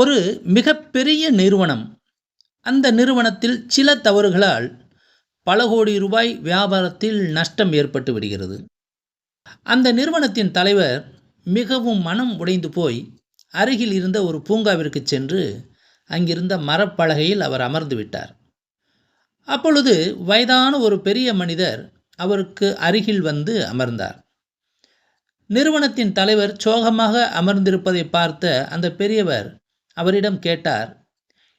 ஒரு மிகப்பெரிய நிறுவனம். அந்த நிறுவனத்தில் சில தவறுகளால் பல கோடி ரூபாய் வியாபாரத்தில் நஷ்டம் ஏற்பட்டு விடுகிறது. அந்த நிறுவனத்தின் தலைவர் மிகவும் மனம் உடைந்து போய் அருகில் இருந்த ஒரு பூங்காவிற்கு சென்று அங்கிருந்த மரப்பலகையில் அவர் அமர்ந்து விட்டார். அப்பொழுது வயதான ஒரு பெரிய மனிதர் அவருக்கு அருகில் வந்து அமர்ந்தார். நிறுவனத்தின் தலைவர் சோகமாக அமர்ந்திருப்பதை பார்த்த அந்த பெரியவர் அவரிடம் கேட்டார்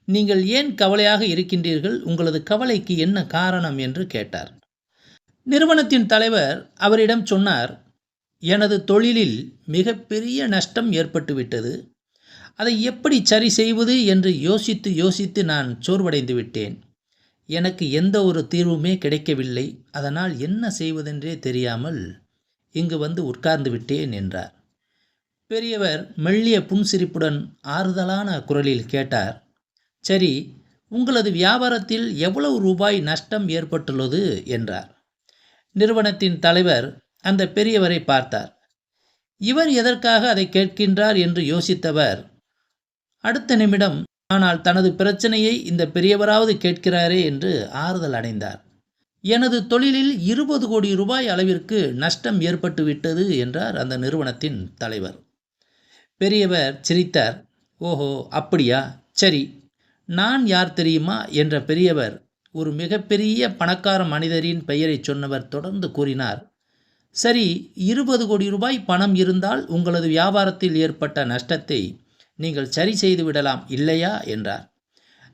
நீங்கள் ஏன் கவலையாக இருக்கின்றீர்கள்? உங்களது கவலைக்கு என்ன காரணம்? என்று கேட்டார். நிறுவனத்தின் தலைவர் அவரிடம் சொன்னார் எனது தொழிலில் மிகப்பெரிய நஷ்டம் ஏற்பட்டுவிட்டது. அதை எப்படி சரி செய்வது? என்று யோசித்து யோசித்து நான் சோர்வடைந்து விட்டேன். எனக்கு எந்த ஒரு தீர்வுமே கிடைக்கவில்லை. அதனால் என்ன செய்வதென்றே தெரியாமல் இங்கு வந்து உட்கார்ந்து விட்டேன் என்றார். பெரியவர் மெல்லிய புன்சிரிப்புடன் ஆறுதலான குரலில் கேட்டார் சரி உங்களது வியாபாரத்தில் எவ்வளவு ரூபாய் நஷ்டம் ஏற்பட்டுள்ளது? என்றார். நிறுவனத்தின் தலைவர் அந்த பெரியவரை பார்த்தார். இவர் எதற்காக அதை கேட்கின்றார்? என்று யோசித்தவர் அடுத்த நிமிடம் ஆனால் தனது பிரச்சனையை இந்த பெரியவராவது கேட்கிறாரே என்று ஆறுதல் அடைந்தார். எனது தொழிலில் இருபது கோடி ரூபாய் அளவிற்கு நஷ்டம் ஏற்பட்டு விட்டது என்றார் அந்த நிறுவனத்தின் தலைவர். பெரியவர் சிரித்தார். ஓஹோ அப்படியா? சரி நான் யார் தெரியுமா? என்ற பெரியவர் ஒரு மிகப்பெரிய பணக்கார மனிதரின் பெயரை சொன்னவர் தொடர்ந்து கூறினார். சரி இருபது கோடி ரூபாய் பணம் இருந்தால் உங்களது வியாபாரத்தில் ஏற்பட்ட நஷ்டத்தை நீங்கள் சரி செய்து விடலாம் இல்லையா? என்றார்.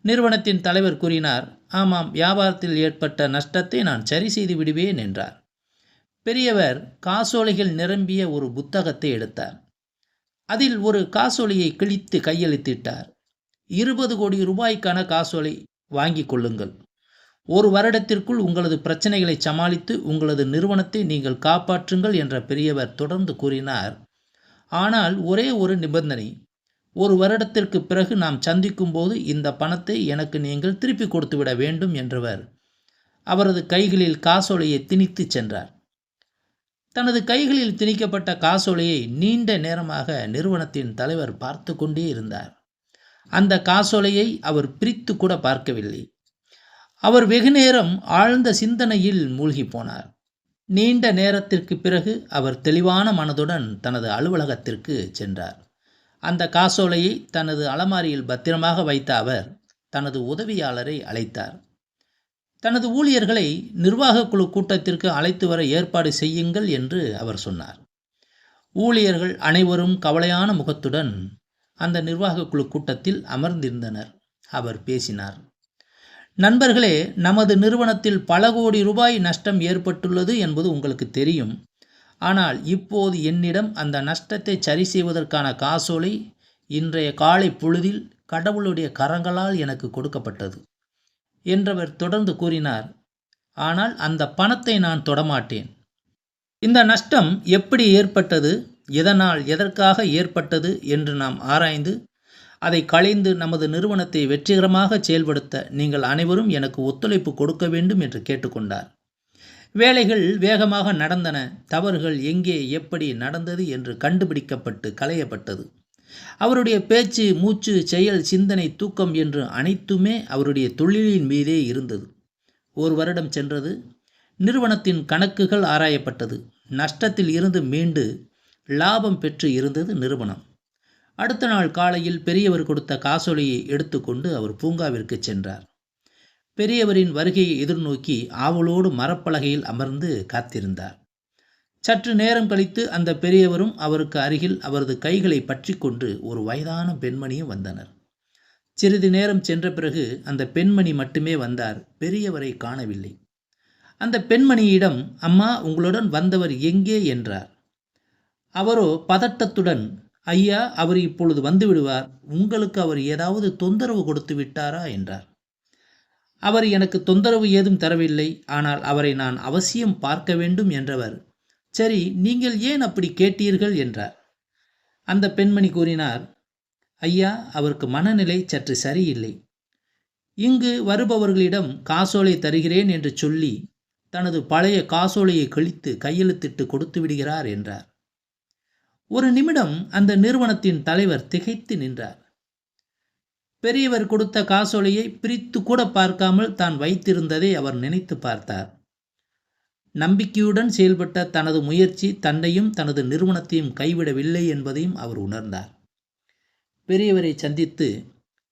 நிறுவனத்தின் தலைவர் கூறினார் ஆமாம் வியாபாரத்தில் ஏற்பட்ட நஷ்டத்தை நான் சரி செய்து விடுவேன் என்றார். பெரியவர் காசோலைகள் நிரம்பிய ஒரு புத்தகத்தை எடுத்தார். அதில் ஒரு காசோலையை கிழித்து கையெழுத்திட்டார் இருபது கோடி ரூபாய்க்கான காசோலை வாங்கி கொள்ளுங்கள். ஒரு வருடத்திற்குள் உங்களது பிரச்சனைகளை சமாளித்து உங்களது நிறுவனத்தை நீங்கள் காப்பாற்றுங்கள் என்ற பெரியவர் தொடர்ந்து கூறினார். ஆனால் ஒரே ஒரு நிபந்தனை. ஒரு வருடத்திற்கு பிறகு நாம் சந்திக்கும் போது இந்த பணத்தை எனக்கு நீங்கள் திருப்பி கொடுத்துவிட வேண்டும் என்றவர் அவரது கைகளில் காசோலையை திணித்து சென்றார். தனது கைகளில் திணிக்கப்பட்ட காசோலையை நீண்ட நேரமாக நிறுவனத்தின் தலைவர் பார்த்து கொண்டே இருந்தார். அந்த காசோலையை அவர் பிரித்து கூட பார்க்கவில்லை. அவர் வெகுநேரம் ஆழ்ந்த சிந்தனையில் மூழ்கி போனார். நீண்ட நேரத்திற்கு பிறகு அவர் தெளிவான மனதுடன் தனது அலுவலகத்திற்கு சென்றார். அந்த காசோலையை தனது அலமாரியில் பத்திரமாக வைத்த அவர் தனது உதவியாளரை அழைத்தார். தனது ஊழியர்களை நிர்வாகக் குழு கூட்டத்திற்கு அழைத்து வர ஏற்பாடு செய்யுங்கள் என்று அவர் சொன்னார். ஊழியர்கள் அனைவரும் கவலையான முகத்துடன் அந்த நிர்வாகக் குழு கூட்டத்தில் அமர்ந்திருந்தனர். அவர் பேசினார். நண்பர்களே நமது நிறுவனத்தில் பல கோடி ரூபாய் நஷ்டம் ஏற்பட்டுள்ளது என்பது உங்களுக்கு தெரியும். ஆனால் இப்போது என்னிடம் அந்த நஷ்டத்தை சரி செய்வதற்கான காசோலை இன்றைய காலை பொழுதில் கடவுளுடைய கரங்களால் எனக்கு கொடுக்கப்பட்டது. என்றவர் தொடர்ந்து கூறினார் ஆனால் அந்த பணத்தை நான் தொடமாட்டேன். இந்த நஷ்டம் எப்படி ஏற்பட்டது எதனால் எதற்காக ஏற்பட்டது என்று நாம் ஆராய்ந்து அதை களைந்து நமது நிறுவனத்தை வெற்றிகரமாக செயல்படுத்த நீங்கள் அனைவரும் எனக்கு ஒத்துழைப்பு கொடுக்க வேண்டும் என்று கேட்டுக்கொண்டார். வேலைகள் வேகமாக நடந்தன தவறுகள் எங்கே எப்படி நடந்தது என்று கண்டுபிடிக்கப்பட்டு களையப்பட்டது. அவருடைய பேச்சு மூச்சு செயல் சிந்தனை தூக்கம் என்று அனைத்துமே அவருடைய தொழிலின் மீதே இருந்தது. ஒரு வருடம் சென்றது. நிறுவனத்தின் கணக்குகள் ஆராயப்பட்டது. நஷ்டத்தில் இருந்து மீண்டு லாபம் பெற்று இருந்தது நிறுவனம். அடுத்த நாள் காலையில் பெரியவர் கொடுத்த காசோலையை எடுத்துக்கொண்டு அவர் பூங்காவிற்கு சென்றார். பெரியவரின் வருகையை எதிர்நோக்கி ஆவலோடு மரப்பலகையில் அமர்ந்து காத்திருந்தார். சற்று நேரம் கழித்து அந்த பெரியவரும் அவருக்கு அருகில் அவரது கைகளை பற்றி கொண்டு ஒரு வயதான பெண்மணியும் வந்தனர். சிறிது நேரம் சென்ற பிறகு அந்த பெண்மணி மட்டுமே வந்தார். பெரியவரை காணவில்லை. அந்த பெண்மணியிடம் அம்மா உங்களுடன் வந்தவர் எங்கே? என்றார். அவரோ பதட்டத்துடன் ஐயா அவர் இப்பொழுது வந்து விடுவார். உங்களுக்கு அவர் ஏதாவது தொந்தரவு கொடுத்து விட்டாரா? என்றார். அவர் எனக்கு தொந்தரவு ஏதும் தரவில்லை. ஆனால் அவரை நான் அவசியம் பார்க்க வேண்டும் என்றவர் சரி நீங்கள் ஏன் அப்படி கேட்டீர்கள் என்றார். அந்த பெண்மணி கூறினார் ஐயா அவருக்கு மனநிலை சற்று சரியில்லை. இங்கு வருபவர்களிடம் காசோலை தருகிறேன் என்று சொல்லி தனது பழைய காசோலையை கழித்து கையெழுத்திட்டு கொடுத்து விடுகிறார் என்றார். ஒரு நிமிடம் அந்த நிறுவனத்தின் தலைவர் திகைத்து நின்றார். பெரியவர் கொடுத்த காசோலையை பிரித்து கூட பார்க்காமல் தான் வைத்திருந்ததை அவர் நினைத்து பார்த்தார். நம்பிக்கையுடன் செயல்பட்ட தனது முயற்சி தன்னையும் தனது நிறுவனத்தையும் கைவிடவில்லை என்பதையும் அவர் உணர்ந்தார். பெரியவரை சந்தித்து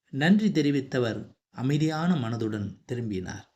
நன்றி தெரிவித்தவர் அமைதியான மனதுடன் திரும்பினார்.